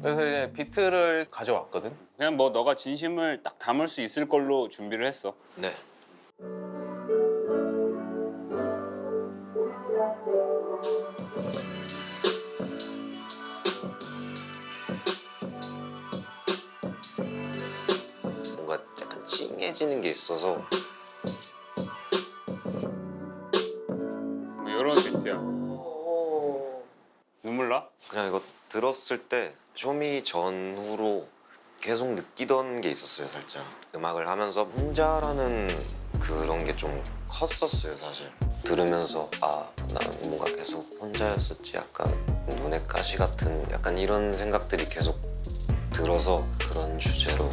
그래서 이제 비트를 가져왔거든. 그냥 뭐 너가 진심을 딱 담을 수 있을 걸로 준비를 했어. 네. 뭔가 약간 찡해지는 게 있어서 뭐 이런 비트야. 눈물 나? 그냥 이거 들었을 때 쇼미 전후로 계속 느끼던 게 있었어요 살짝 음악을 하면서 혼자라는 그런 게 좀 컸었어요 사실 들으면서 아 나는 뭔가 계속 혼자였었지 약간 눈에 가시 같은 약간 이런 생각들이 계속 들어서 그런 주제로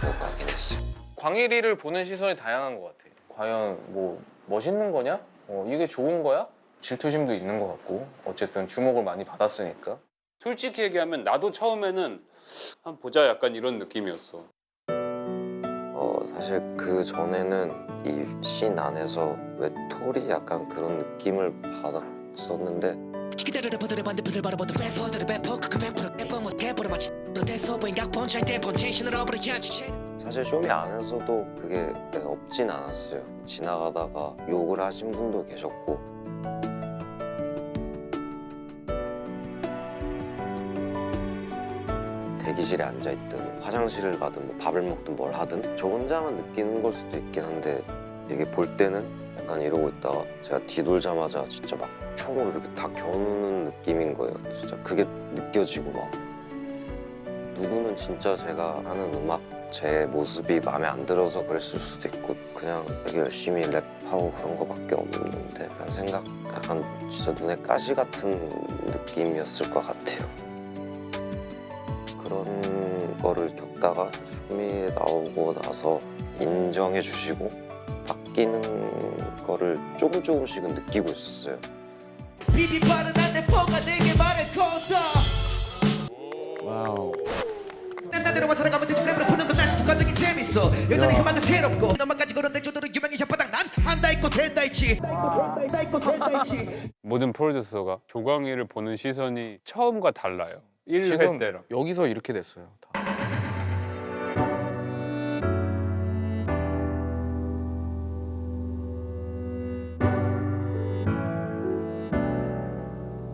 하려고 하긴 했어요 광일이를 보는 시선이 다양한 것 같아. 과연 뭐 멋있는 거냐? 어, 이게 좋은 거야? 질투심도 있는 것 같고 어쨌든 주목을 많이 받았으니까. 솔직히 얘기하면 나도 처음에는 한 보자 약간 이런 느낌이었어. 어 사실 그 전에는 이 씬 안에서 외톨이 약간 그런 느낌을 받았었는데 기다려라 보들의 반대 부들 바라보던 래퍼들의 배포 그 배포로 래퍼 못 해 보려 마치 로테서 보인 각본 잘 대본 텐션을 업으려야지 사실 쇼미 안에서도 그게 없진 않았어요. 지나가다가 욕을 하신 분도 계셨고 대기실에 앉아있든 화장실을 가든 뭐 밥을 먹든 뭘 하든 저 혼자만 느끼는 걸 수도 있긴 한데 이게 볼 때는 약간 이러고 있다가 제가 뒤돌자마자 진짜 막 총으로 이렇게 다 겨누는 느낌인 거예요. 진짜 그게 느껴지고 막 누구는 진짜 제가 하는 음악 제 모습이 마음에 안 들어서 그랬을 수도 있고 그냥 되게 열심히 랩하고 그런 거밖에 없는데 생각 약간 진짜 눈에 가시 같은 느낌이었을 것 같아요. 그런 거를 겪다가 쇼미에 나오고 나서 인정해 주시고 바뀌는 거를 조금 조금씩은 느끼고 있었어요. 와우. 딴 대로만 살아가면 되지 랩을 푸는 건난 과정이 재밌어 여전히 음악은 새롭고 너만 가지고 그런 내조도로 유명히 혓바닥 난 한다 있고 된다 있지 한다 있고 된다 있지 모든 프로듀서가 조광희를 보는 시선이 처음과 달라요. 1회 지금 때랑. 여기서 이렇게 됐어요. 다.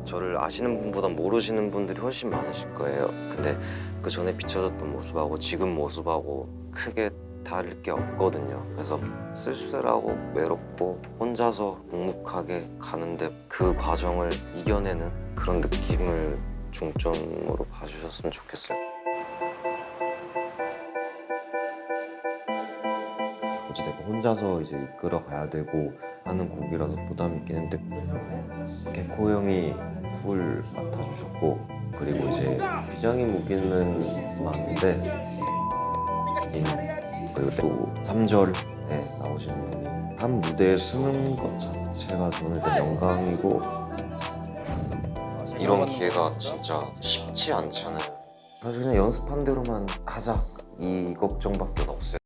저를 아시는 분보다 모르시는 분들이 훨씬 많으실 거예요. 근데 그 전에 비춰졌던 모습하고 지금 모습하고 크게 다를 게 없거든요. 그래서 쓸쓸하고 외롭고 혼자서 묵묵하게 가는데 그 과정을 이겨내는 그런 느낌을 중점으로 봐주셨으면 좋겠어요. 어찌됐건 혼자서 이제 이끌어 가야 되고 하는 곡이라서 부담이 있긴 했는데 개코 형이 훌 맡아주셨고 그리고 이제 비장의 무기는 인 그리고 또 3절에 나오시는 분이 한 무대에 서는 것 자체가 저는 일단 영광이고 이런 기회가 진짜 쉽지 않잖아요. 사실 그냥 연습한 대로만 하자. 이 걱정밖에 없어요